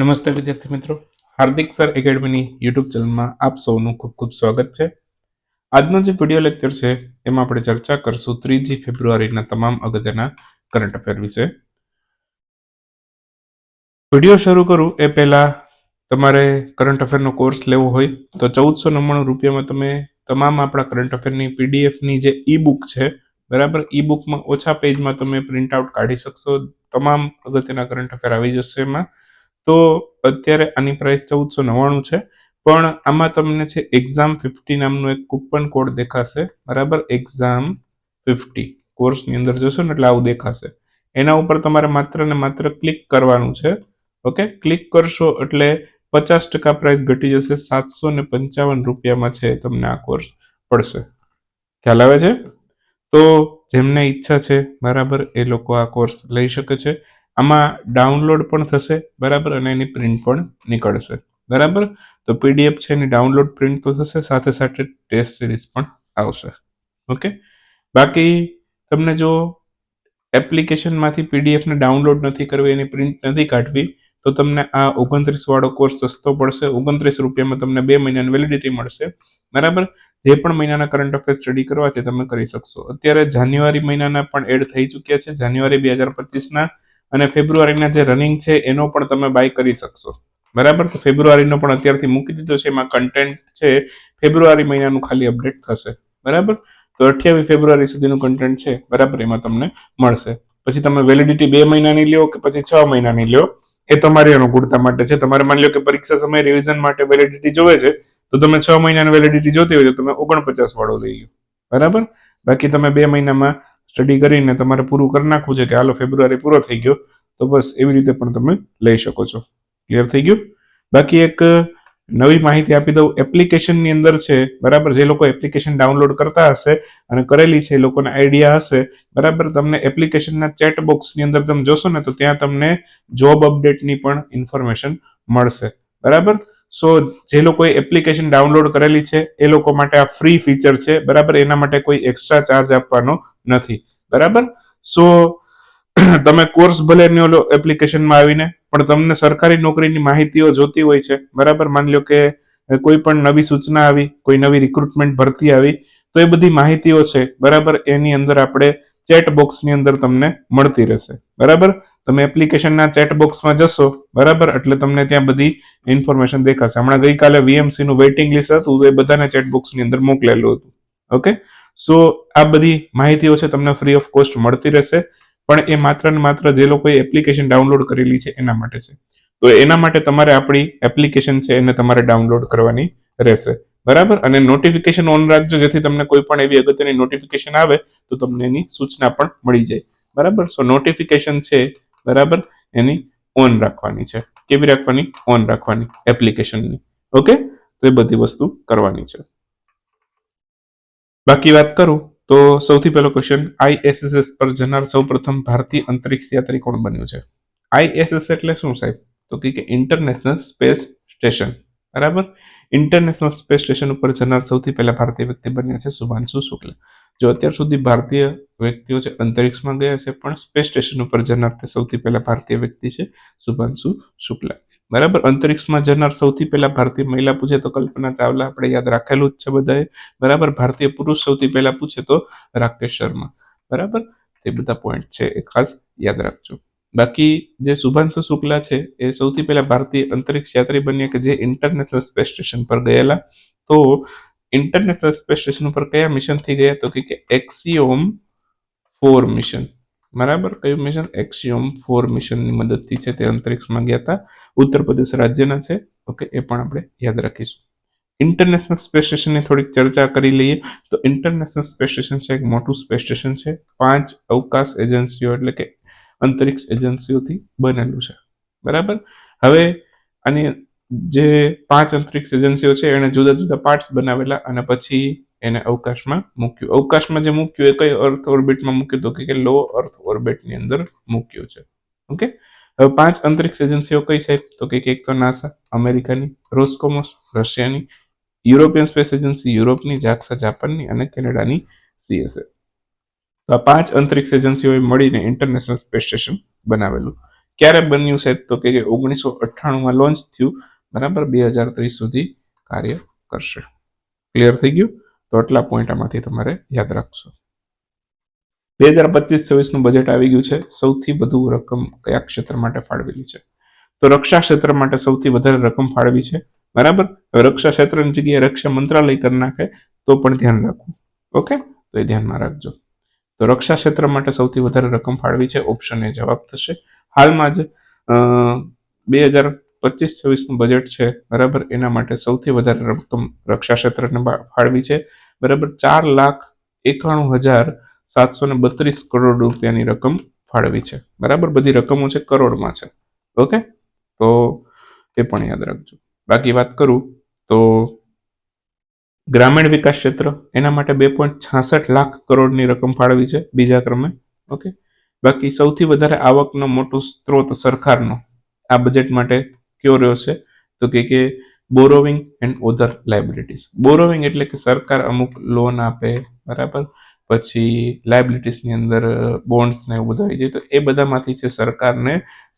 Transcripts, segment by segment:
નમસ્તે વિદ્યાર્થી મિત્રો. હાર્દિક સર એકેડમીની યુટ્યુબ ચેનલમાં આપ સૌનું ખૂબ ખૂબ સ્વાગત છે. આજનો જે વીડિયો લેક્ચર છે, એમાં આપણે ચર્ચા કરશું ત્રીજી ફેબ્રુઆરીના તમામ અગત્યના કરંટ અફેર વિશે. વીડિયો શરૂ કરું, એ પહેલા તમારે કરંટ અફેરનો કોર્સ લેવો હોય, તો ચૌદસો નવ્વાણું રૂપિયામાં તમે તમામ આપણા કરંટ અફેરની પીડીએફની જે ઈ બુક છે, બરાબર? ઈ બુકમાં ઓછા પેજમાં તમે પ્રિન્ટ આઉટ કાઢી શકશો. તમામ અગત્યના કરંટ અફેર આવી જશે એમાં. તો અત્યારે આની પ્રાઇસ ચૌદસો નવ્વાણું છે. પણ આમાં તમને છે એક્ઝામ ફિફ્ટી નામનો એક કૂપન કોડ દેખાશે. બરાબર? એક્ઝામ ફિફ્ટી કોર્સની અંદર જશો ને એટલે આવું દેખાશે. એના ઉપર તમારે માત્ર ને માત્ર ક્લિક કરવાનું છે. ઓકે ક્લિક કરશો એટલે પચાસ ટકા પ્રાઇસ ઘટી જશે. સાતસો ને પંચાવન રૂપિયામાં છે તમને આ કોર્સ પડશે. ખ્યાલ આવે છે? તો જેમને ઈચ્છા છે, બરાબર, એ લોકો આ કોર્સ લઈ શકે છે. આમાં ડાઉનલોડ પણ થશે, બરાબર? અને એની પ્રિન્ટ પણ નીકળશે. બરાબર? તો પીડીએફ છે, એની ડાઉનલોડ પ્રિન્ટ તો થશે, સાથે સાથે ટેસ્ટ સિરીઝ પણ આવશે. ઓકે? બાકી તમને જો એપ્લિકેશનમાંથી પીડીએફને ડાઉનલોડ નથી કરવી, એની પ્રિન્ટ નથી કાઢવી, તો તમને આ ઓગણત્રીસ વાળો કોર્સ સસ્તો પડશે. ઓગણત્રીસ રૂપિયામાં તમને બે મહિનાની વેલિડિટી મળશે. બરાબર? જે પણ મહિનાના કરંટ અફેર સ્ટડી કરવા છે તમે કરી શકશો. અત્યારે જાન્યુઆરી મહિનાના પણ એડ થઈ ચૂક્યા છે. જાન્યુઆરી બે હજાર પચીસના અને ફેબ્રુઆરીના જે રનિંગ છે, એનો પણ તમે બાય કરી શકશો. બરાબર? તો ફેબ્રુઆરીનો પણ અત્યારથી મૂકી દીધો છે, એમાં કન્ટેન્ટ છે, ફેબ્રુઆરી મહિનાનું ખાલી અપડેટ થશે. બરાબર? તો અઠ્યાવીસ ફેબ્રુઆરી સુધીનું કન્ટેન્ટ છે, બરાબર? એમાં તમને મળશે. પછી તમે વેલિડિટી બે મહિનાની લ્યો કે પછી છ મહિનાની લ્યો, એ તમારી અનુકૂળતા માટે છે. તમારે માની લો કે પરીક્ષા સમય રિવિઝન માટે વેલિડિટી જોવે છે, તો તમે છ મહિનાની વેલિડિટી જોતી હોય તો તમે ઓગણપચાસ વાળો લઈ લો બરાબર? બાકી તમે બે મહિનામાં સ્ટડી કરીને તમારે પૂરું કરી નાખવું છે કે હાલો ફેબ્રુઆરી પૂરો થઈ ગયો, તો બસ એવી રીતે પણ તમે લઈ શકો છો. ક્લિયર થઈ ગયું? બાકી એક નવી માહિતી આપી દઉં. એપ્લિકેશનની અંદર છે, બરાબર? જે લોકો એપ્લિકેશન ડાઉનલોડ કરતા હશે અને કરેલી છે એ લોકોને આઈડિયા હશે, બરાબર? તમને એપ્લિકેશનના ચેટ બોક્સની અંદર તમે જોશો ને, તો ત્યાં તમને જોબ અપડેટની પણ ઇન્ફોર્મેશન મળશે. બરાબર? સો જે લોકોએ એપ્લિકેશન ડાઉનલોડ કરેલી છે, એ લોકો માટે આ ફ્રી ફીચર છે, બરાબર? એના માટે કોઈ એક્સ્ટ્રા ચાર્જ આપવાનો નથી. બરાબર? સો તમે કોર્સ ભલે ન લો એપ્લિકેશનમાં આવીને, પણ તમને સરકારી નોકરીની માહિતીઓ જોતી હોય છે, બરાબર? માની લો કે કોઈ પણ નવી સૂચના આવી, કોઈ નવી રિક્રુટમેન્ટ ભરતી આવી, તો એ બધી માહિતીઓ છે, બરાબર? એની અંદર આપણે ચેટ બોક્સની અંદર તમને મળતી રહેશે, બરાબર? તમે એપ્લિકેશનના ચેટ બોક્સમાં જશો, બરાબર? એટલે તમને ત્યાં બધી ઇન્ફોર્મેશન દેખાશે. હમણાં ગઈકાલે વીએમસી નું વેઇટિંગ લિસ્ટ હતું એ બધાને ચેટ બોક્સની અંદર મોકલેલું હતું. ઓકે સો આ બધી માહિતીઓ છે તમને ફ્રી ઓફ કોસ્ટ મળતી રહેશે. પણ એ માત્ર ને માત્ર જે લોકોએ એપ્લિકેશન ડાઉનલોડ કરેલી છે એના માટે છે. તો એના માટે તમારે આપણી એપ્લિકેશન છે એને તમારે ડાઉનલોડ કરવાની રહેશે. બરાબર? અને નોટિફિકેશન ઓન રાખજો, જેથી તમને કોઈ પણ એવી અગત્યની નોટિફિકેશન આવે, તો તમને એની સૂચના પણ મળી જાય. બરાબર? સો નોટિફિકેશન છે, બરાબર? એની ઓન રાખવાની છે. કેવી રાખવાની? ઓન રાખવાની એપ્લિકેશનની ઓકે? તો એ બધી વસ્તુ કરવાની છે. બાકી વાત કરું, તો સૌથી પહેલો ક્વેશ્ચન આઈએસએસ પર જનાર સૌપ્રથમ ભારતીય અંતરિક્ષ યાત્રી કોણ બન્યું છે? આઈએસએસ એટલે શું સાહેબ? તો કે ઇન્ટરનેશનલ સ્પેસ સ્ટેશન બરાબર? ઇન્ટરનેશનલ સ્પેસ સ્ટેશન ઉપર જનાર સૌથી પહેલા ભારતીય વ્યક્તિ બન્યા છે શુભાંશુ શુક્લ. જો અત્યાર સુધી ભારતીય વ્યક્તિઓ છે અંતરિક્ષમાં ગયા છે, પણ સ્પેસ સ્ટેશન ઉપર જનાર તે સૌથી પહેલા ભારતીય વ્યક્તિ છે શુભાંશુ શુક્લા. બરાબર? અંતરિક્ષમાં જનાર સૌથી પહેલા ભારતીય મહિલા પૂછે તો કલ્પના ચાવલા આપણે યાદ રાખેલું જ છે બધાએ. બરાબર? ભારતીય પુરુષ સૌથી પહેલા પૂછે તો રાકેશ શર્મા. બરાબર? તે બધા પોઈન્ટ છે. એ ખાસ યાદ રાખજો. બાકી જે શુભાંશુ શુક્લા છે, એ સૌથી પહેલા ભારતીય અંતરિક્ષ યાત્રી બન્યા કે જે ઇન્ટરનેશનલ સ્પેસ સ્ટેશન પર ગયેલા. તો ઇન્ટરનેશનલ સ્પેસ સ્ટેશન ઉપર કયા મિશનથી ગયા? તો કે એક્સિયોમ ફોર મિશન બરાબર? કયું મિશન એક્સિયોમ ફોર મિશનની મદદથી છે તે અંતરિક્ષમાં ગયા હતા. ઉત્તર પ્રદેશ રાજ્યના છે. ઓકે એ પણ આપણે યાદ રાખીશું. ઇન્ટરનેશનલ સ્પેસ સ્ટેશનની થોડીક ચર્ચા કરી લઈએ. તો ઇન્ટરનેશનલ સ્પેસ સ્ટેશન છે, એક મોટું સ્પેસ સ્ટેશન છે. પાંચ અવકાશ એજન્સીઓ એટલે કે અંતરિક્ષ એજન્સીઓથી બનેલું છે. બરાબર? હવે આની જે પાંચ અંતરિક્ષ એજન્સીઓ છે એણે જુદા જુદા પાર્ટ્સ બનાવેલા અને પછી એને અવકાશમાં મૂક્યું. અવકાશમાં જે મૂક્યું, એ કઈ અર્થ ઓર્બિટમાં મૂક્યું? તો કે લો અર્થ ઓર્બિટની અંદર મૂક્યું છે. ઓકે હવે પાંચ અંતરિક્ષ એજન્સીઓ કઈ છે? તો કે એક તો નાસા, અમેરિકાની રોસ્કોમોસ રશિયાની, યુરોપિયન સ્પેસ એજન્સી, યુરોપની જાક્સા જાપાનની અને કેનેડાની સીએસએ તો આ પાંચ અંતરિક્ષ એજન્સીઓએ મળીને ઇન્ટરનેશનલ સ્પેસ સ્ટેશન બનાવેલું. ક્યારે બન્યું છે? તો કે ઓગણીસો અઠ્ઠાણુંમાં લોન્ચ થયું. બરાબર બે હજાર ત્રીસ સુધી કાર્ય કરશે. ક્લિયર થઈ ગયું? તો આટલા પોઈન્ટ આમાંથી તમારે યાદ રાખશો. બે હજાર પચીસ છવ્વીસનું બજેટ આવી ગયું છે. સૌથી વધુ રકમ કયા ક્ષેત્ર માટે ફાળવેલી છે? તો રક્ષા ક્ષેત્ર માટે સૌથી વધારે રકમ ફાળવી છે. બરાબર? રક્ષા ક્ષેત્રની જગ્યાએ રક્ષા મંત્રાલય કરી નાખે તો પણ ધ્યાન રાખવું. ઓકે? તો એ ધ્યાનમાં રાખજો. તો રક્ષા ક્ષેત્ર માટે સૌથી વધારે રકમ ફાળવી છે. ઓપ્શન એ જવાબ થશે. હાલમાં જ બે હજાર પચીસ છવ્વીસનું બજેટ છે. બરાબર? એના માટે સૌથી વધારે રકમ રક્ષા ક્ષેત્રને ફાળવી છે. બરાબર? ચાર લાખ એકાણું હજાર સાતસો ને બત્રીસ કરોડ રૂપિયાની રકમ ફાળવી છે. બરાબર? બધી રકમો છે કરોડમાં છે. ઓકે? તો એ પણ યાદ રાખજો. બાકી વાત કરું તો ગ્રામીણ વિકાસ ક્ષેત્ર એના માટે બે પોઈન્ટ છાસઠ લાખ કરોડની રકમ ફાળવી છે બીજા ક્રમે. ઓકે? બાકી સૌથી વધારે આવકનો મોટો સ્ત્રોત સરકારનો આ બજેટ માટે કયો રહ્યો છે? તો કે કે borrowing and other liabilities borrowing એટલે કે સરકાર અમુક લોન આપે. બરાબર? પછી લાયબિલિટીસની અંદર બોન્ડ્સને એવું બધું આવી જાય તો એ બધામાંથી છે સરકારને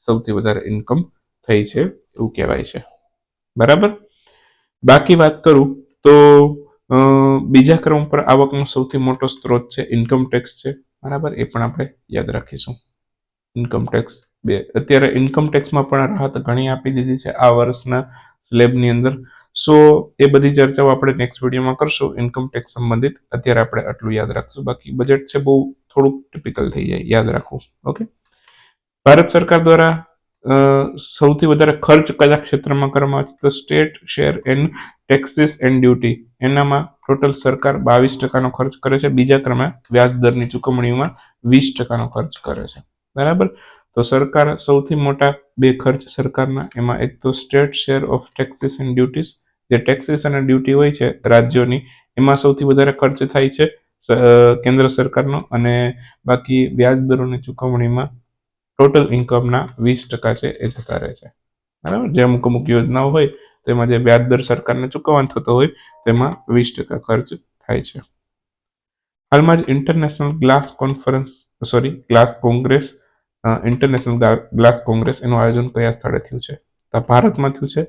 સૌથી વધારે ઇન્કમ થઈ છે, એવું કહેવાય છે. બરાબર? બાકી વાત કરું તો બીજા ક્રમ પર આવકનો સૌથી મોટો સ્ત્રોત છે ઇન્કમ ટેક્સ છે. બરાબર? એ પણ આપણે યાદ રાખીશું. ઇન્કમ ટેક્સ બે, અત્યારે ઇન્કમ ટેક્સમાં પણ રાહત ઘણી આપી દીધી છે આ વર્ષના સ્લેબની અંદર. સો એ બધી ચર્ચાઓ આપણે નેક્સ્ટ વિડીયોમાં કરશું. ઇન્કમ ટેક્સ સંબંધિત. અત્યારે આપણે આટલું યાદ રાખશું. બાકી બજેટ છે બહુ થોડુંક ટિપિકલ થઈ જાય. યાદ રાખવું. ઓકે ભારત સરકાર દ્વારા સૌથી વધારે ખર્ચ કયા ક્ષેત્રમાં કરવામાં આવે છે? તો state share and taxes and duty એનામાં ટોટલ સરકાર બાવીસ ટકાનો ખર્ચ કરે છે. બીજા ક્રમે વ્યાજ દરની ચૂકવણીમાં વીસ ટકાનો ખર્ચ કરે છે. બરાબર? તો સરકાર સૌથી મોટા બે ખર્ચ સરકારના. એમાં એક તો state share of taxes and duties જે ટેક્સીસ અને ડ્યુટી હોય છે રાજ્યોની, એમાં સૌથી વધારે ખર્ચ થાય છે કેન્દ્ર સરકારનો અને બાકી વ્યાજ દરોની ચૂકવણીમાં ટોટલ ઇન્કમના વીસ ટકા છે એ જતા રહે છે. બરાબર? જે અમુક અમુક યોજનાઓ હોય, તેમાં જે વ્યાજ દર સરકારને ચૂકવવાનો થતો હોય, તેમાં વીસ ટકા ખર્ચ થાય છે. હાલમાં જ international glass conference sorry glass congress international glass congress એનું આયોજન કયા સ્થળે થયું છે? તો ભારતમાં થયું છે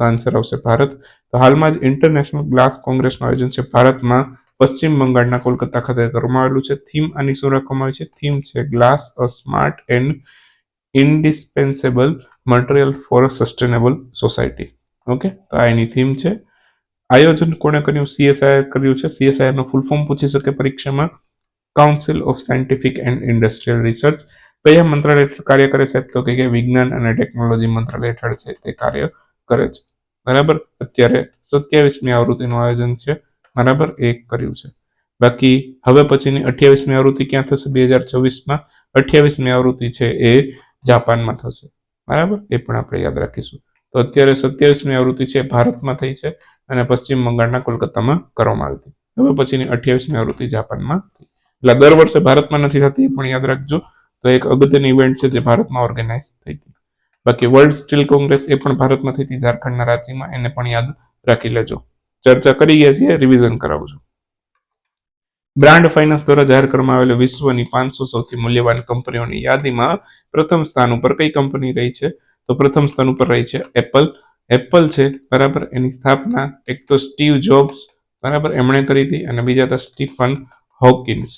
તો આન્સર આવશે ભારત. તો હાલમાં જ ઇન્ટરનેશનલ ગ્લાસ કોંગ્રેસનું આયોજન છે. ભારતમાં પશ્ચિમ બંગાળના કોલકાતા ખાતે કરવામાં આવેલું છે. થીમ આની શું રાખવામાં આવી છે? થીમ છે glass a smart and indispensable material for sustainable society okay તો આ એની થીમ છે. આયોજન કોણે કર્યું? સીએસઆઈઆર કર્યું છે. સીએસઆઈઆરનો ફૂલ ફોર્મ પૂછી શકે પરીક્ષામાં. Council of scientific and industrial research કયા મંત્રાલય કાર્ય કરે છે. તો કે વિજ્ઞાન અને ટેકનોલોજી મંત્રાલય હેઠળ છે તે કાર્ય કરે છે. બરાબર? અત્યારે સત્યાવીસમી આવૃત્તિનું આયોજન છે. બરાબર? એ કર્યું છે. બાકી હવે પછીની અઠ્યાવીસમી આવૃત્તિ ક્યાં થશે? બે હજાર છવ્વીસમાં. અઠ્યાવીસમી આવૃત્તિ છે એ જાપાનમાં થશે. બરાબર? એ પણ આપણે યાદ રાખીશું. તો અત્યારે સત્યાવીસમી આવૃત્તિ છે ભારતમાં થઈ છે અને પશ્ચિમ બંગાળના કોલકાતામાં કરવામાં આવી હતી. હવે પછીની અઠ્યાવીસમી આવૃત્તિ જાપાનમાં થઈ. એટલે દર વર્ષે ભારતમાં નથી થતી એ પણ યાદ રાખજો. તો એક અગત્યની ઇવેન્ટ છે જે ભારતમાં ઓર્ગેનાઇઝ થઈ હતી. બાકી વર્લ્ડ સ્ટીલ કોંગ્રેસ એ પણ ભારતમાં થઈ હતી ઝારખંડના રાંચીમાં એને પણ યાદ રાખી લેજો. ચર્ચા કરી ગયા છીએ રિવિઝન કરાવું છું. બ્રાન્ડ ફાઇનાન્સ દ્વારા જાહેર કરવામાં આવેલી વિશ્વની પાંચસો સૌથી મૂલ્યવાન કંપનીઓની યાદીમાં પ્રથમ સ્થાન ઉપર કઈ કંપની રહી છે? તો પ્રથમ સ્થાન ઉપર રહી છે એપલ એપલ છે, બરાબર? એની સ્થાપના એક તો સ્ટીવ જોબ્સ બરાબર? એમણે કરી હતી અને બીજા હતા સ્ટીફન હોકિન્સ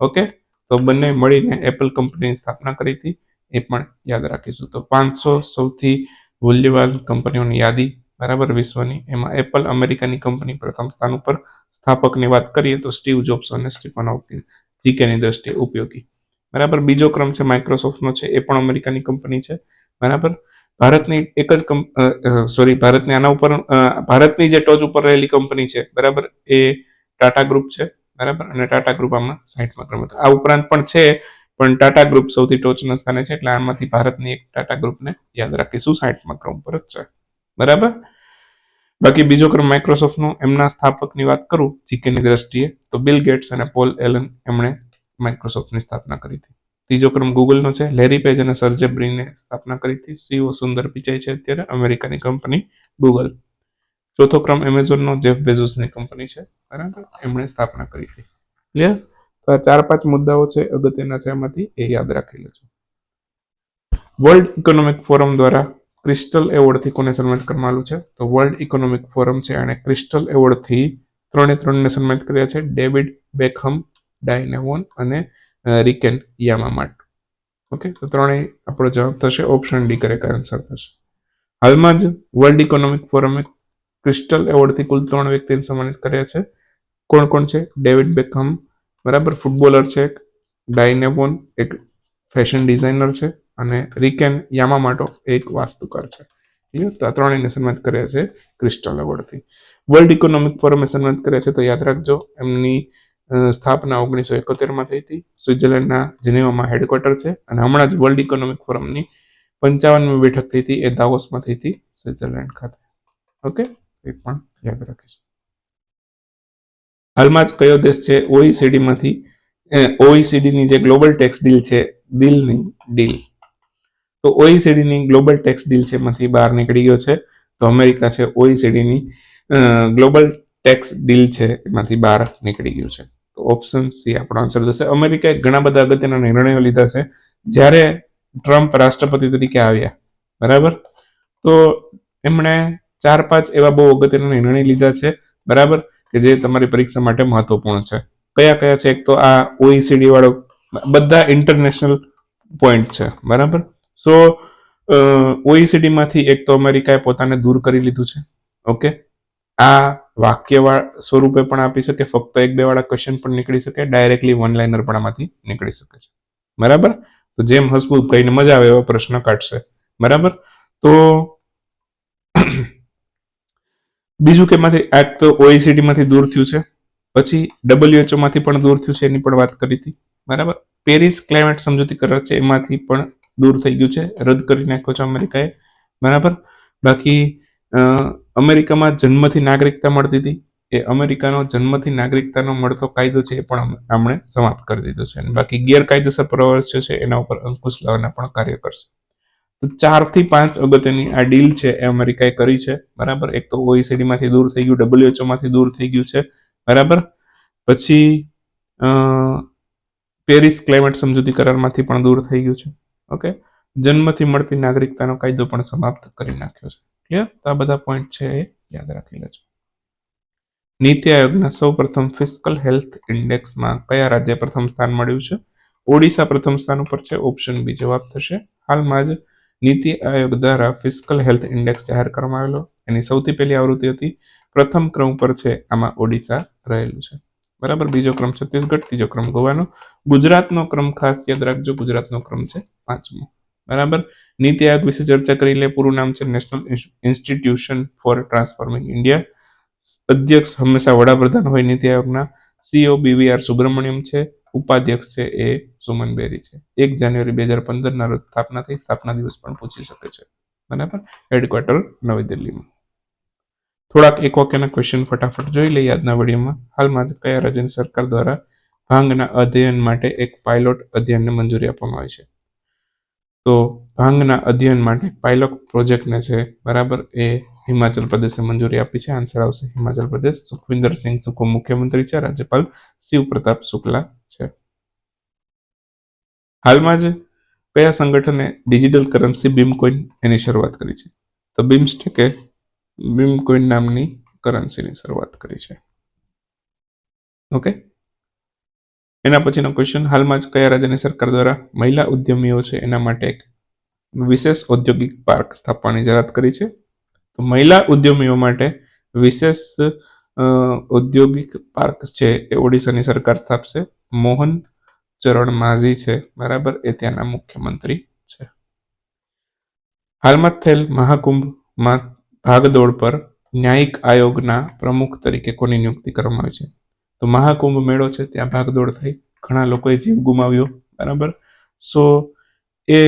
ઓકે? તો બંને મળીને એપલ કંપનીની સ્થાપના કરી હતી. એ પણ યાદ રાખીશું. તો પાંચસો સૌથી મૂલ્યવાન કંપનીઓની યાદી, બરાબર વિશ્વની, એમાં એપલ અમેરિકાની કંપની પ્રથમ સ્થાન ઉપર સ્થાપકની વાત કરીએ તો સ્ટીવ જોબ્સ અને સ્ટીફન હોકિંગ જીકેની દ્રષ્ટિએ ઉપયોગી. બરાબર, બીજો ક્રમ છે માઇક્રોસોફ્ટનો છે, એ પણ અમેરિકાની કંપની છે, બરાબર? ભારતની એક જ સોરી, ભારતની આના ઉપર ભારતની જે ટોચ ઉપર રહેલી કંપની છે, બરાબર? એ ટાટા ગ્રુપ છે, બરાબર? અને ટાટા ગ્રુપ આમાં સાઈઠમાં ક્રમ. આ ઉપરાંત પણ છે પણ ટાટા ગ્રુપ સૌથી ટોચના સ્થાને છે, એટલે આમાંથી ભારતની એક ટાટા ગ્રુપને યાદ રાખીશું. સાઈઠમાં ક્રમ પર જ છે. બરાબર? બાકી બીજો ક્રમ માઇક્રોસોફ્ટનો એમના સ્થાપકની વાત કરું, જીકેની દ્રષ્ટિએ, તો બિલ ગેટ્સ અને પોલ એલન એમણે માઇક્રોસોફ્ટની સ્થાપના કરી હતી. ત્રીજો ક્રમ ગૂગલનો છે. લેરી પેજ અને સર્જે બ્રિને સ્થાપના કરી હતી. સીઓ સુંદર પિચાઈ છે અત્યારે, અમેરિકાની કંપની ગૂગલ ચોથો ક્રમ એમેઝોનનો જેફ બેઝોસની કંપની છે. બરાબર? એમણે સ્થાપના કરી હતી. ક્લિયર તો આ ચાર પાંચ મુદ્દાઓ છે, અગત્યના છે એમાંથી એ યાદ રાખી લેજો વર્લ્ડ ઇકોનોમિક ફોરમ દ્વારા ક્રિસ્ટલ એવોર્ડથી કોને સન્માનિત કરવામાં આવ્યું છે? તો વર્લ્ડ ઇકોનોમિક ફોરમ છે અને ક્રિસ્ટલ એવોર્ડથી ત્રણે ત્રણને સન્માનિત કર્યા છે ડેવિડ બેકહમ ડાયનેવોન અને રિકેન યામામાટ ઓકે તો ત્રણેય આપણો જવાબ થશે ઓપ્શન ડી કરેક્ટ આન્સર થશે. હાલમાં જ વર્લ્ડ ઇકોનોમિક ફોરમે ક્રિસ્ટલ એવોર્ડથી કુલ ત્રણ વ્યક્તિને સન્માનિત કર્યા છે. કોણ કોણ છે? ડેવિડ બેકહમ બરાબર? ફૂટબોલર છે એક ડાયનેવોન એક ફેશન ડિઝાઇનર છે અને રિકેન યામામાટો એક વાસ્તુકાર છે. તો આ ત્રણેયને સન્માનિત કર્યા છે ક્રિસ્ટલ એવોર્ડથી વર્લ્ડ ઇકોનોમિક ફોરમે સન્માનિત કર્યા છે તો યાદ રાખજો, એમની સ્થાપના ઓગણીસો એકોતેરમાં થઈ હતી. સ્વિટ્ઝરલેન્ડના જિનેવામાં હેડક્વાર્ટર છે અને હમણાં જ વર્લ્ડ ઇકોનોમિક ફોરમની પંચાવનમી બેઠક થઈ હતી, એ દાવોસમાં થઈ હતી, સ્વિટ્ઝરલેન્ડ ખાતે. ઓકે એ પણ યાદ રાખીશું. હાલમાં જ કયો દેશ છે? ઓઈસીડીમાંથી ઓઈસીડીની જે ગ્લોબલ ટેક્સ ડીલ છે ડીલની ડીલ. તો ઓઈસીડીની ગ્લોબલ ટેક્સ ડીલ છે એમાંથી બહાર નીકળી ગયો છે. તો અમેરિકા છે ઓઈસીડીની ગ્લોબલ ટેક્સ ડીલ છે એમાંથી બહાર નીકળી ગયું છે. તો ઓપ્શન સી આપણો આન્સર થશે અમેરિકાએ ઘણા બધા અગત્યના નિર્ણયો લીધા છે. જ્યારે ટ્રમ્પ રાષ્ટ્રપતિ તરીકે આવ્યા, બરાબર? તો એમણે ચાર પાંચ એવા બહુ અગત્યના નિર્ણય લીધા છે, બરાબર? કે જે તમારી પરીક્ષા માટે મહત્વપૂર્ણ છે. કયા કયા છે? એક તો આ ઓઈસીડી વાળો બધા ઇન્ટરનેશનલ પોઈન્ટ છે, બરાબર? સો ઓઈસીડી માંથી એક તો અમેરિકાએ પોતાને દૂર કરી લીધું છે ઓકે આ વાક્ય સ્વરૂપે પણ આપી શકે, ફક્ત એક બે વાળા ક્વેશ્ચન પણ નીકળી શકે ડાયરેક્ટલી વન લાઇનર પણ આમાંથી નીકળી શકે છે, બરાબર? તો જેમ હસવું કહીને મજા આવે એવા પ્રશ્ન કાઢશે, બરાબર? તો બીજું કે માંથી આ તો ઓએસીડીમાંથી માંથી દૂર થયું છે. પછી ડબલ્યુએચઓ માંથી પણ દૂર થયું છે, એની પણ વાત કરી હતી. બરાબર? પેરિસ ક્લાઇમેટ સમજૂતી કરાર છે, એમાંથી પણ દૂર થઈ ગયું છે. રદ કરી નાખ્યો છે અમેરિકાએ. બરાબર? બાકી અમેરિકામાં જન્મથી નાગરિકતા મળતી હતી. એ અમેરિકાનો જન્મથી નાગરિકતાનો મળતો કાયદો છે એ પણ આપણે સમાપ્ત કરી દીધો છે. અને બાકી ગેરકાયદેસર પ્રવૃત્તિઓ છે, એના ઉપર અંકુશ લાવવાના પણ કાર્ય કરશે. તો ચારથી પાંચ અગત્યની આ ડીલ છે એ અમેરિકાએ કરી છે. બરાબર? એક તો ઓઈસીડીમાંથી માંથી દૂર થઈ ગયું WHO માંથી દૂર થઈ ગયું છે. બરાબર? પછી પેરિસ ક્લાઇમેટ સમજૂતી કરારમાંથી પણ દૂર થઈ ગયું છે. ઓકે? જન્મથી મળતી નાગરિકતાનો કાયદો પણ સમાપ્ત કરી નાખ્યો છે. ક્લિયર તો આ બધા પોઈન્ટ છે એ યાદ રાખી લેજો. નીતિ આયોગના સૌ પ્રથમ ફિસ્કલ હેલ્થ ઇન્ડેક્સમાં કયા રાજ્ય પ્રથમ સ્થાન મળ્યું છે? ઓડિશા પ્રથમ સ્થાન ઉપર છે ઓપ્શન બી જવાબ થશે. હાલમાં જ નીતિ આયોગ દ્વારા ફિસ્કલ હેલ્થ ઇન્ડેક્સ જાહેર કરવામાં આવેલો. એની સૌથી પહેલી આવૃત્તિ હતી, પ્રથમ ક્રમ પર છે, આમાં ઓડિશા રહેલું છે. બરાબર? બીજો ક્રમ છત્તીસગઢ, ત્રીજો ક્રમ ગોવાનો. ગુજરાતનો ક્રમ ખાસ યાદ રાખજો, ગુજરાતનો ક્રમ છે, પાંચમો. બરાબર? નીતિ આયોગ વિશે ચર્ચા કરી લે. પૂરું નામ છે, national institution for transforming India. અધ્યક્ષ હંમેશા વડાપ્રધાન હોય નીતિ આયોગના. સીઓ બીવીઆર સુબ્રમણ્યમ છે. ઉપાધ્યક્ષ છે એ સુમન બેરી છે. એક જાન્યુઆરી બે હજાર પંદરના રોજ સ્થાપના થઈ, સ્થાપના દિવસ પણ પૂછી શકે છે. બરાબર? હેડક્વાર્ટર નવી દિલ્હીમાં. થોડાક એક વાક્યના ક્વેશ્ચન ફટાફટ જોઈ લઈએ આજના વિડીયોમાં. હાલમાં કયા રાજ્યની સરકાર દ્વારા ભાંગના અધ્યયન માટે એક પાયલોટ અધ્યયનને મંજૂરી આપવામાં આવી છે? તો ભાંગના અધ્યયન માટે પાયલોટ પ્રોજેક્ટને છે, બરાબર? એ હિમાચલ પ્રદેશે મંજૂરી આપી છે. આન્સર આવશે હિમાચલ પ્રદેશ. સુખવિન્દરસિંહ સુખો મુખ્યમંત્રી છે, રાજ્યપાલ શિવ પ્રતાપ શુક્લા છે. હાલમાં જ કયા સંગઠને ડિજિટલ કરન્સી બીમકોઇન એની શરૂઆત કરી છે? તો બીમસ્ટેકે બીમકોઇન નામની કરન્સીની શરૂઆત કરી છે. ઓકે એના પછીનો ક્વેશ્ચન હાલમાં જ કયા રાજ્યની સરકાર દ્વારા મહિલા ઉદ્યમીઓ છે એના માટે એક વિશેષ ઔદ્યોગિક પાર્ક સ્થાપવાની જાહેરાત કરી છે? તો મહિલા ઉદ્યમીઓ માટે વિશેષ ઔદ્યોગિક પાર્ક છે એ ઓડિશાની સરકાર સ્થાપશે. મોહન ચરણ માઝી છે, બરાબર? એ ત્યાંના મુખ્યમંત્રી છે. હાલમાં થયેલ મહાકુંભમાં ભાગદોડ પર ન્યાયિક આયોગના પ્રમુખ તરીકે કોની નિયુક્તિ કરવામાં આવી છે? તો મહાકુંભ મેળો છે, ત્યાં ભાગદોડ થઈ. ઘણા લોકોએ જીવ ગુમાવ્યો, બરાબર? સો, એ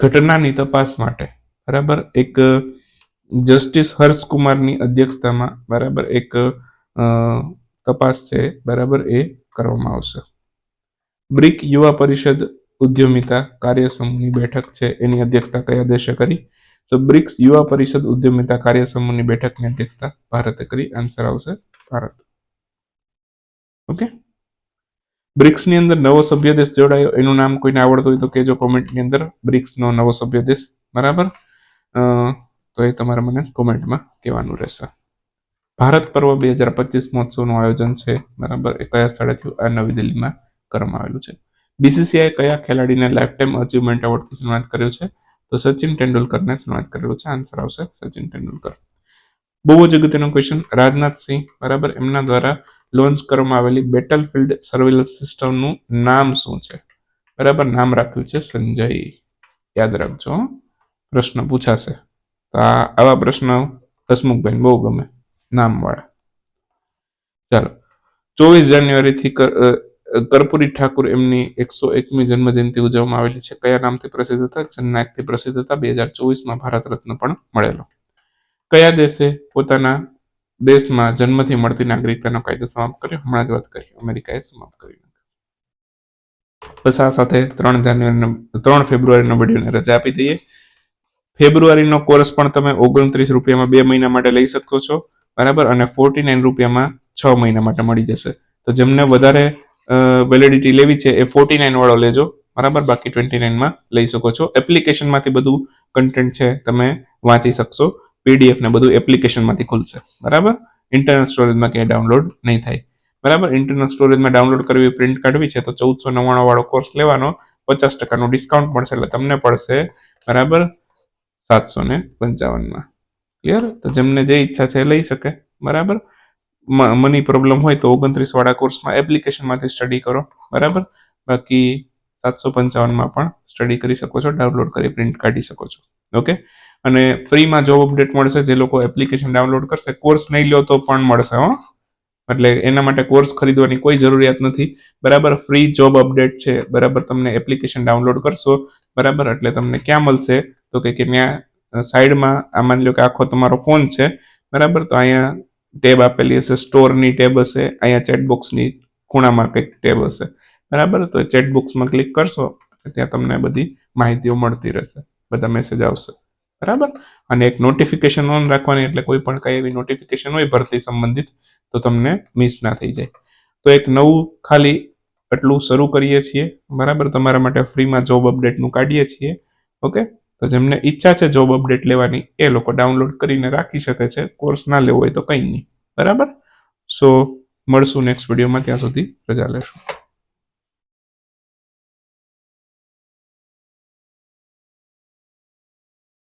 ઘટનાની તપાસ માટે, બરાબર? એક જસ્ટિસ હર્ષકુમારની અધ્યક્ષતામાં, બરાબર? એક તપાસ છે, બરાબર? એ કરવામાં આવશે. બ્રિક યુવા પરિષદ ઉદ્યમિતા કાર્યસમૂહની બેઠક છે, એની અધ્યક્ષતા કયા દેશે કરી? તો બ્રિક્સ યુવા પરિષદ ઉદ્યમિતા કાર્યસમૂહની બેઠકની અધ્યક્ષતા ભારતે કરી. આન્સર આવશે, ભારત. ઓકે. બ્રિક્સની અંદર નવો સભ્ય દેશ જોડાયો. એનું નામ કોઈને આવડતું હોય તો કહેજો કોમેન્ટની અંદર. બ્રિક્સનો નવો સભ્ય દેશ બરાબર તો એ તમારે મને કોમેન્ટમાં કહેવાનું રહેશે. ભારત પર્વ બે હજાર પચીસ મહોત્સવનું આયોજન છે. બરાબર? એ કયા સ્થળે થયું? આ નવી દિલ્હીમાં કરવામાં આવેલું છે. બીસીસીઆઈ કયા ખેલાડીને લાઈફ ટાઈમ અચીવમેન્ટ એવોર્ડથી સન્માનિત કર્યો છે? તો સચિન તેંડુલકરને સન્માનિત કરેલું છે. આન્સર આવશે સચિન તેંડુલકર. બહુ જ અગત્યનો ક્વેશ્ચન રાજનાથસિંહ. બરાબર? એમના દ્વારા લોન્ચ કરવામાં આવેલી બેટલફિલ્ડ સર્વેલન્સ સિસ્ટમનું નામ શું છે? બરાબર, નામ રાખ્યું છે સંજય. યાદ રાખજો. પ્રશ્ન પૂછાશે. તો આવા પ્રશ્ન હસમુખભાઈ બહુ ગમે, નામવાળા. ચાલો, ચોવીસ જાન્યુઆરીથી કર્પૂરી ઠાકુર એમની એકસો એકમી જન્મજયંતિ ઉજવવામાં આવેલી છે. કયા નામથી પ્રસિદ્ધ હતા? જનનાયકથી પ્રસિદ્ધ હતા. બે હજાર ચોવીસમાં ભારત રત્ન પણ મળેલો. કયા દેશે પોતાના દેશમાં જન્મથી મળતી નાગરિકતાનો કાયદો સમાપ્ત કર્યો. હમણાં જ વાત કરી. અમેરિકાએ સમાપ્ત કર્યો બસ આ સાથે ત્રણ જાન્યુઆરીનો, ત્રણ ફેબ્રુઆરીનો વિડીયોને રજા આપી દઈએ. ફેબ્રુઆરીનો કોર્સ પણ તમે ઓગણત્રીસ રૂપિયામાં બે મહિના માટે લઈ શકો છો, બરાબર? અને ફોર્ટી નાઇન રૂપિયામાં છ મહિના માટે મળી જશે. તો જેમને વધારે વેલિડિટી લેવી છે એ ફોર્ટી નાઇન વાળો લેજો, બરાબર? બાકી ટ્વેન્ટી નાઇનમાં લઈ શકો છો. એપ્લિકેશનમાંથી બધું કન્ટેન્ટ છે તમે વાંચી શકશો. પીડીએફ ને બધું એપ્લિકેશનમાંથી ખુલશે. બરાબર? ઇન્ટરનલ સ્ટોરેજમાં ક્યાંય ડાઉનલોડ નહીં થાય. બરાબર? ઇન્ટરનલ સ્ટોરેજમાં ડાઉનલોડ કરવી પ્રિન્ટ કાઢવી છે તો ચૌદસો નવ્વાણું વાળો કોર્સ લેવાનો, પચાસ ટકાનું ડિસ્કાઉન્ટ મળશે એટલે તમને પડશે, બરાબર? સાતસો ને પંચાવનમાં. ક્લિયર તો જેમને જે ઈચ્છા છે લઈ શકે. બરાબર? મની પ્રોબ્લેમ હોય તો ઓગણત્રીસ વાળા કોર્સમાં એપ્લિકેશનમાંથી સ્ટડી કરો. બરાબર? બાકી સાતસો પંચાવનમાં પણ સ્ટડી કરી શકો છો ડાઉનલોડ કરી પ્રિન્ટ કાઢી શકો છો. ઓકે અને ફ્રીમાં જોબ અપડેટ મળશે, જે લોકો એપ્લિકેશન ડાઉનલોડ કરશે કોર્સ નહીં લ્યો તો પણ મળશે, હો. એટલે એના માટે કોર્સ ખરીદવાની કોઈ જરૂરિયાત નથી. બરાબર ફ્રી જોબ અપડેટ છે, બરાબર, તમને એપ્લિકેશન ડાઉનલોડ કરશો, બરાબર, એટલે તમને ક્યાં મળશે? તો કે ત્યાં સાઈડમાં આ માની લો કે આખો તમારો ફોન છે, બરાબર, તો અહીંયા ટેબ આપેલી હશે, સ્ટોરની ટેબ હશે, અહીંયા ચેટબોક્સની ખૂણામાં કંઈક ટેબ હશે, બરાબર, તો ચેટબોક્સમાં ક્લિક કરશો ત્યાં તમને બધી માહિતીઓ મળતી રહેશે, બધા મેસેજ આવશે. બરાબર? અને એક નોટિફિકેશન ઓન રાખવાની, એટલે કોઈ પણ કઈ એવી નોટિફિકેશન હોય ભરતી સંબંધિત, તો તમને મિસ ના થઈ જાય. તો એક નવું ખાલી એટલું શરૂ કરીએ છીએ, બરાબર? તમારા માટે ફ્રીમાં જોબ અપડેટનું કાઢીએ છીએ, ઓકે? તો જેમને ઈચ્છા છે જોબ અપડેટ લેવાની, એ લોકો ડાઉનલોડ કરીને રાખી શકે છે કોર્સ ના લેવો હોય તો કંઈ નહીં, બરાબર? સો મળશું નેક્સ્ટ વિડીયોમાં ત્યાં સુધી રજા લેશું.